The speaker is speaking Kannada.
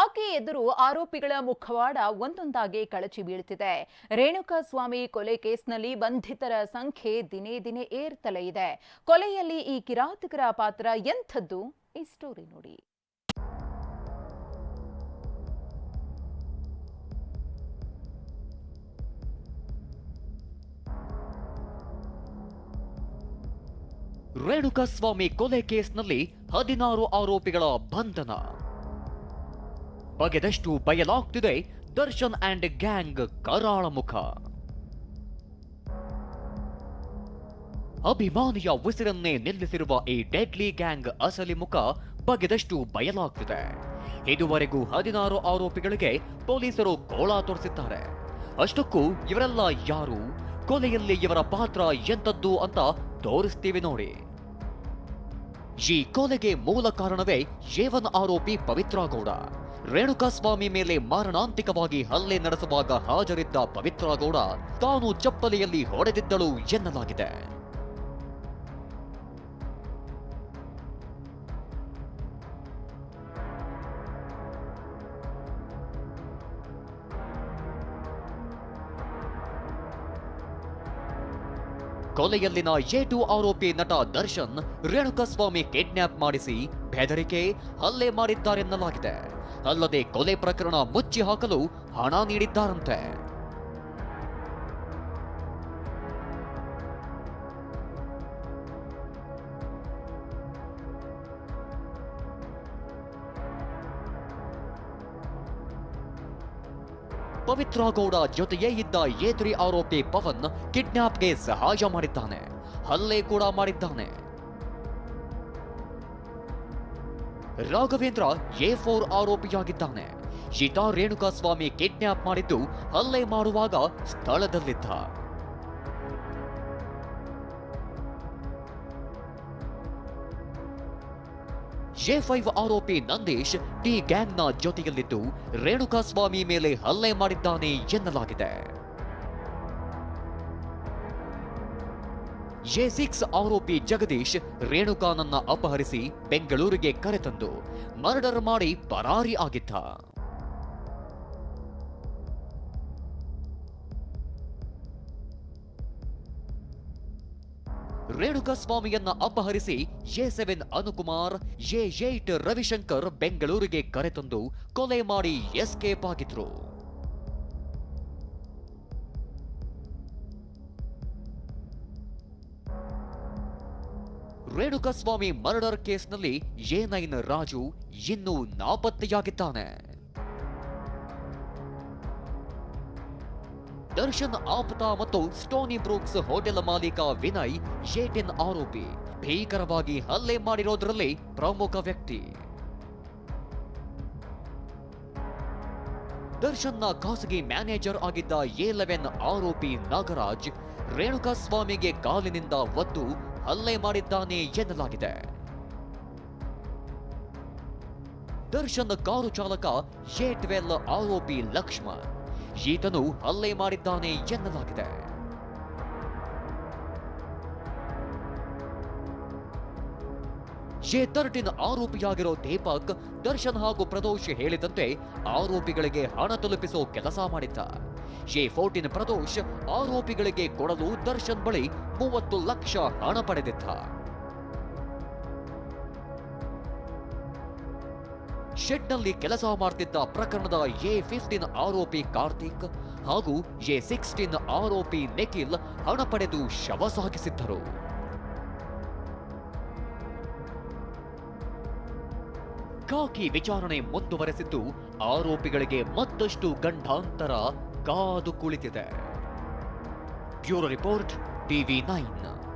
ಖಾಕಿ ಎದುರು ಆರೋಪಿಗಳ ಮುಖವಾಡ ಒಂದೊಂದಾಗಿ ಕಳಚಿ ಬೀಳುತ್ತಿದೆ. ರೇಣುಕಾಸ್ವಾಮಿ ಕೊಲೆ ಕೇಸ್ನಲ್ಲಿ ಬಂಧಿತರ ಸಂಖ್ಯೆ ದಿನೇ ದಿನೇ ಏರ್ತಲೇ ಇದೆ. ಕೊಲೆಯಲ್ಲಿ ಈ ಕಿರಾತಕರ ಪಾತ್ರ ಎಂಥದ್ದು? ಈ ಸ್ಟೋರಿ ನೋಡಿ. ರೇಣುಕಾಸ್ವಾಮಿ ಕೊಲೆ ಕೇಸ್ನಲ್ಲಿ ಹದಿನಾರು ಆರೋಪಿಗಳ ಬಂಧನ. ಬಗೆದಷ್ಟು ಬಯಲಾಗ್ತಿದೆ ದರ್ಶನ್ ಅಂಡ್ ಗ್ಯಾಂಗ್ ಕರಾಳ ಮುಖ ಅಭಿಮಾನಿಯ ಉಸಿರನ್ನೇ ನಿಲ್ಲಿಸಿರುವ ಈ ಡೆಡ್ಲಿ ಗ್ಯಾಂಗ್ ಅಸಲಿ ಮುಖ ಬಗೆದಷ್ಟು ಬಯಲಾಗ್ತಿದೆ. ಇದುವರೆಗೂ ಹದಿನಾರು ಆರೋಪಿಗಳಿಗೆ ಪೊಲೀಸರು ಗೋಳ ತೋರಿಸಿದ್ದಾರೆ ಅಷ್ಟಕ್ಕೂ ಇವರೆಲ್ಲ ಯಾರು? ಕೊಲೆಯಲ್ಲಿ ಇವರ ಪಾತ್ರ ಎಂತದ್ದು ಅಂತ ತೋರಿಸ್ತೀವಿ ನೋಡಿ. ಈ ಕೊಲೆಗೆ ಮೂಲ ಕಾರಣವೇ ಯೇವನ ಆರೋಪಿ ಪವಿತ್ರ ಗೌಡ ರೇಣುಕಾಸ್ವಾಮಿ ಮೇಲೆ ಮಾರಣಾಂತಿಕವಾಗಿ ಹಲ್ಲೆ ನಡೆಸುವಾಗ ಹಾಜರಿದ್ದ ಪವಿತ್ರ ಗೌಡ ತಾನು ಚಪ್ಪಲಿಯಲ್ಲಿ ಹೊಡೆದಿದ್ದಳು ಎನ್ನಲಾಗಿದೆ. ಕೊಲೆಯಲ್ಲಿನ ಎ ಟು ಆರೋಪಿ ನಟ ದರ್ಶನ್ ರೇಣುಕಸ್ವಾಮಿ ಕಿಡ್ನ್ಯಾಪ್ ಮಾಡಿಸಿ ಬೆದರಿಕೆ ಹಲ್ಲೆ ಮಾಡಿದ್ದಾರೆನ್ನಲಾಗಿದೆ. ಅಲ್ಲದೆ ಕೊಲೆ ಪ್ರಕರಣ ಮುಚ್ಚಿ ಹಾಕಲು ಹಣ ನೀಡಿದ್ದಾರಂತೆ. ಪವಿತ್ರ ಗೌಡ ಜೊತೆಯೇ ಇದ್ದ ಏತ್ರಿ ಆರೋಪಿ ಪವನ್ ಕಿಡ್ನಾಪ್ಗೆ ಸಹಾಯ ಮಾಡಿದ್ದಾನೆ. ಹಲ್ಲೆ ಕೂಡ ಮಾಡಿದ್ದಾನೆ. ರಾಘವೇಂದ್ರ ಎ ಫೋರ್ ಆರೋಪಿಯಾಗಿದ್ದಾನೆ. ರೇಣುಕಾ ರೇಣುಕಾಸ್ವಾಮಿ ಕಿಡ್ನಾಪ್ ಮಾಡಿದ್ದು ಹಲ್ಲೆ ಮಾಡುವಾಗ ಸ್ಥಳದಲ್ಲಿದ್ದ. ಎ ಫೈವ್ ಆರೋಪಿ ನಂದೀಶ್ ಟಿ ಗ್ಯಾಂಗ್ನ ಜೊತೆಯಲ್ಲಿದ್ದು ರೇಣುಕಾಸ್ವಾಮಿ ಮೇಲೆ ಹಲ್ಲೆ ಮಾಡಿದ್ದಾನೆ ಎನ್ನಲಾಗಿದೆ. ಜೆ ಸಿಕ್ಸ್ ಆರೋಪಿ ಜಗದೀಶ್ ರೇಣುಕಾನನ್ನ ಅಪಹರಿಸಿ ಬೆಂಗಳೂರಿಗೆ ಕರೆತಂದು ಮರ್ಡರ್ ಮಾಡಿ ಪರಾರಿ ಆಗಿದ್ದ. ರೇಣುಕಾಸ್ವಾಮಿಯನ್ನ ಅಪಹರಿಸಿ A seven Anukumar A eight Ravishankar ಬೆಂಗಳೂರಿಗೆ ಕರೆತಂದು ಕೊಲೆ ಮಾಡಿ ಎಸ್ಕೇಪ್ ಆಗಿದ್ರು. ರೇಣುಕಾಸ್ವಾಮಿ ಮರ್ಡರ್ ಕೇಸ್ನಲ್ಲಿ ಎ ನೈನ್ ರಾಜು ಇನ್ನೂ ನಾಪತ್ತೆಯಾಗಿದ್ದಾನೆ. ದರ್ಶನ್, ಆಪ್ತಾ ಮತ್ತು ಸ್ಟೋನಿ ಬ್ರೂಕ್ಸ್ ಹೋಟೆಲ್ ಮಾಲೀಕ ವಿನಯ್, ಜೇಟಿನ್ ಆರೋಪಿ. ಭೀಕರವಾಗಿ ಹಲ್ಲೆ ಮಾಡಿರೋದ್ರಲ್ಲಿ ಪ್ರಮುಖ ವ್ಯಕ್ತಿ. ದರ್ಶನ್ನ ಖಾಸಗಿ ಮ್ಯಾನೇಜರ್ ಆಗಿದ್ದ ಎ ಆರೋಪಿ ನಾಗರಾಜ್, ರೇಣುಕಾಸ್ವಾಮಿಗೆ ಕಾಲಿನಿಂದ ಒದ್ದು ಹಲ್ಲೆ ಮಾಡಿದ್ದಾನೆ ಎನ್ನಲಾಗಿದೆ. ದರ್ಶನ್ ಕಾರು ಚಾಲಕ ಎ ಟ್ವೆಲ್ ಆರೋಪಿ ಲಕ್ಷ್ಮಣ್. ಈತನು ಹಲ್ಲೆ ಮಾಡಿದ್ದಾನೆ ಎನ್ನಲಾಗಿದೆ. ಎ ತರ್ಟಿನ್ ಆರೋಪಿಯಾಗಿರೋ ದೀಪಕ್, ದರ್ಶನ್ ಹಾಗೂ ಪ್ರದೋಷ್ ಹೇಳಿದಂತೆ ಆರೋಪಿಗಳಿಗೆ ಹಣ ತಲುಪಿಸೋ ಕೆಲಸ ಮಾಡಿದ್ದ. ಎ ಫೋರ್ಟಿನ್ ಪ್ರದೋಷ್ ಆರೋಪಿಗಳಿಗೆ ಕೊಡಲು ದರ್ಶನ್ ಬಳಿ ಮೂವತ್ತು ಲಕ್ಷ ಹಣ ಪಡೆದಿದ್ದ. ಶೆಡ್ನಲ್ಲಿ ಕೆಲಸ ಮಾಡ್ತಿದ್ದ ಪ್ರಕರಣದ ಎ ಫಿಫ್ಟೀನ್ ಆರೋಪಿ ಕಾರ್ತಿಕ್ ಹಾಗೂ ಎ ಸಿಕ್ಸ್ಟೀನ್ ಆರೋಪಿ ನಿಖಿಲ್ ಹಣ ಪಡೆದು ಶವ ಸಾಗಿಸಿದ್ದರು. ಕಾಕಿ ವಿಚಾರಣೆ ಮುಂದುವರೆಸಿದ್ದು ಆರೋಪಿಗಳಿಗೆ ಮತ್ತಷ್ಟು ಗಂಡಾಂತರ ಕಾದು ಕುಳಿತಿದೆ. Bureau report TV nine.